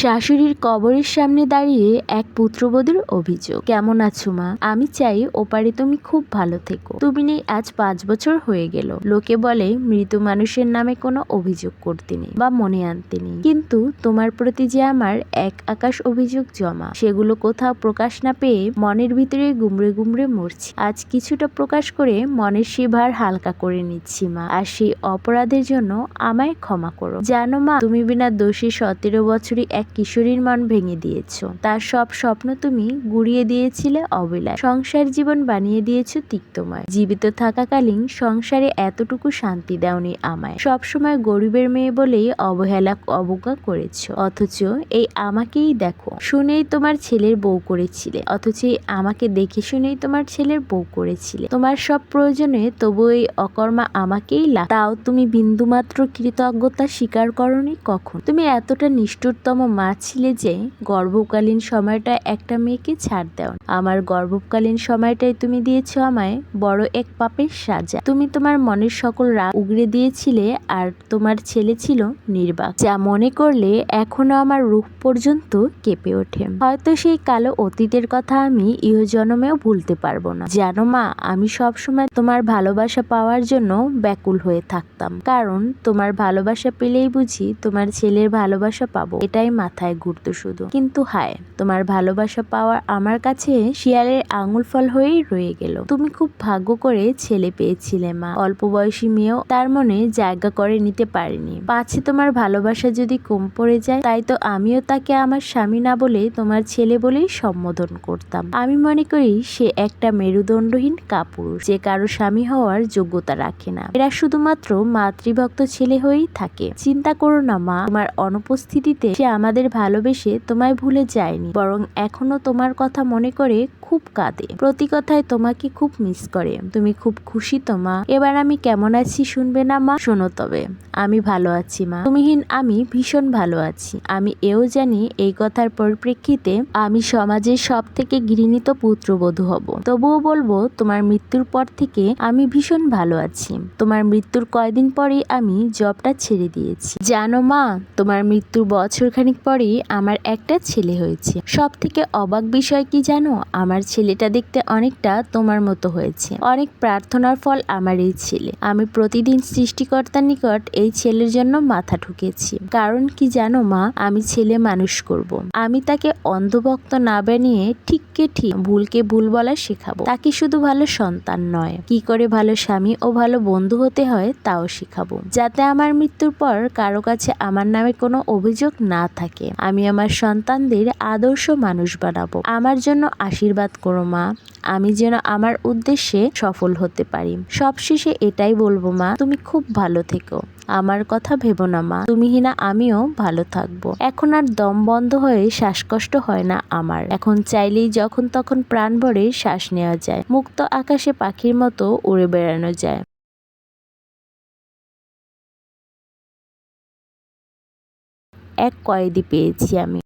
শাশুড়ির কবরের সামনে দাঁড়িয়ে এক পুত্রবধূর অভিযোগ। কেমন আছো মা? আমি চাই ওপারে তুমি খুব ভালো থেকো। তুমি নেই, আজ পাঁচ বছর হয়ে গেল। লোকে বলে, মৃত মানুষের নামে কোনো অভিযোগ করতে নেই বা মনে আনতে নেই। কিন্তু তোমার প্রতি যে আমার এক আকাশ অভিযোগ জমা, সেগুলো কোথাও প্রকাশ না পেয়ে মনের ভিতরে গুমড়ে গুমড়ে মরছি। আজ কিছুটা প্রকাশ করে মনের সে ভার হালকা করে নিচ্ছি মা। আর সেই অপরাধের জন্য আমায় ক্ষমা করো। জানো মা, তুমি বিনা দোষী সতেরো বছরই এক কিশোরীর মন ভেঙে দিয়েছ। তার সব স্বপ্ন তুমি গুড়িয়ে দিয়েছিলে অবিলাস সংসার জীবন বানিয়ে দিয়েছ তিক্তময়। জীবিত থাকাকালীন সংসারে এতটুকু শান্তি দাওনি আমায়। সবসময় গরিবের মেয়ে বলেই অবহেলা অবজ্ঞা করেছ। অথচ এই আমাকেই দেখো। শুনেই তোমার ছেলের বউ করেছিলে। অথচ আমাকে দেখে শুনেই তোমার ছেলের বউ করেছিলে। তোমার সব প্রয়োজনে তবু এই অকর্মা আমাকেই লাগ তাও তুমি বিন্দুমাত্র কৃতজ্ঞতা স্বীকার করনি কখন? তুমি এতটা নিষ্ঠুরতম মা ছিলে যে গর্ভকালীন সময়টা একটা মেয়েকে ছাড় দাও। আমার গর্ভকালীন সময়টাই তুমি দিয়েছ আমায়, বড় এক পাপের সাজা। তুমি তোমার মনের সকল রাগ উগড়ে দিয়েছিলে আর তোমার ছেলে ছিল নির্বাক। যা মনে করলে এখনও আমার রূপ পর্যন্ত কেঁপে ওঠে। হয়তো সেই কালো অতীতের কথা আমি ইহজনমেও ভুলতে পারব না। জানো মা, আমি সবসময় তোমার ভালোবাসা পাওয়ার জন্য ব্যাকুল হয়ে থাকতাম। কারণ তোমার ভালোবাসা পেলেই বুঝি তোমার ছেলের ভালোবাসা পাবো। এটাই মাথায় ঘুরতো শুধু। কিন্তু হায়, তোমার ভালোবাসা পাওয়ার আমার কাছে শিয়ালের আঙুল ফল হয়েই রয়ে গেল। তুমি খুব ভাগ্য করে ছেলে পেয়েছিলে মা। অল্প বয়সী মেয়েও তার মনে জায়গা করে নিতে পারেনি। পাছে তোমার ভালোবাসা যদি কম পড়ে যায়, তাই তো আমিও তাকে আমার স্বামী না বলে তোমার ছেলে বলেই সম্বোধন করতাম। আমি মনে করি সে একটা মেরুদণ্ডহীন কাপুরুষ, যে কারও স্বামী হওয়ার যোগ্যতা রাখে না। এরা শুধুমাত্র মাতৃভক্ত ছেলে হয়েই থাকে। চিন্তা করো না মা, তোমার অনুপস্থিতিতে সে আমাদের ভালোবেসে তোমায় ভুলে যায়নি, বরং এখনও তোমার কথা মনে করে খুব কাঁদে। প্রতি কথায় তোমাকে খুব মিস করে। তুমি খুব খুশি তো, মা? এবার আমি কেমন আছি শুনবে না, মা? শোনো তবে। আমি ভালো আছি, মা। তুমিহীন, আমি ভীষণ ভালো আছি। আমি এও জানি এই কথার পরিপ্রেক্ষিতে আমি সমাজের সব থেকে ঘৃণিত পুত্রবধূ হব। তবুও বলব, তোমার মৃত্যুর পর থেকে আমি ভীষণ ভালো আছি। তোমার মৃত্যুর কয়দিন পরেই আমি জবটা ছেড়ে দিয়েছি। জানো, মা, তোমার মৃত্যুর বছর খানিক পরেই আমার একটা ছেলে হয়েছে। সব থেকে অবাক বিষয় কি জানো? আমার ছেলেটা দেখতে অনেকটা তোমার মতো হয়েছে। অনেক প্রার্থনার ফল আমার এই ছেলে। আমি প্রতিদিন সৃষ্টিকর্তার নিকট এই ছেলের জন্য মাথা ঠুকেছি। কারণ কি জানো মা? আমি ছেলে মানুষ করব। আমি তাকে অন্ধভক্ত না বানিয়ে ঠিককে ঠিক ভুলকে ভুল বলা শেখাবো। তাকে শুধু ভালো সন্তান নয়, কি করে ভালো স্বামী ও ভালো বন্ধু হতে হয় তাও শেখাবো। যাতে আমার মৃত্যুর পর কারও কাছে আমার নামে কোনো অভিযোগ না থাকে, আমি আমার সন্তানদের আদর্শ মানুষ বানাবো। আমার জন্য আশীর্বাদ করো মা, আমি যেন আমার উদ্দেশ্যে সফল হতে পারি। সবশেষে এটাই বলব মা, তুমি খুব ভালো থেকো। আমার কথা ভেবো না মা, তুমি হিনা আমিও ভালো থাকব। এখন আর দম বন্ধ হয়ে শ্বাসকষ্ট হয় না আমার। এখন চাইলেই যখন তখন প্রাণ ভরে শ্বাস নেওয়া যায়। মুক্ত আকাশে পাখির মতো উড়ে বেড়ানো যায়। এক কয়েদি পেয়েছি আমি।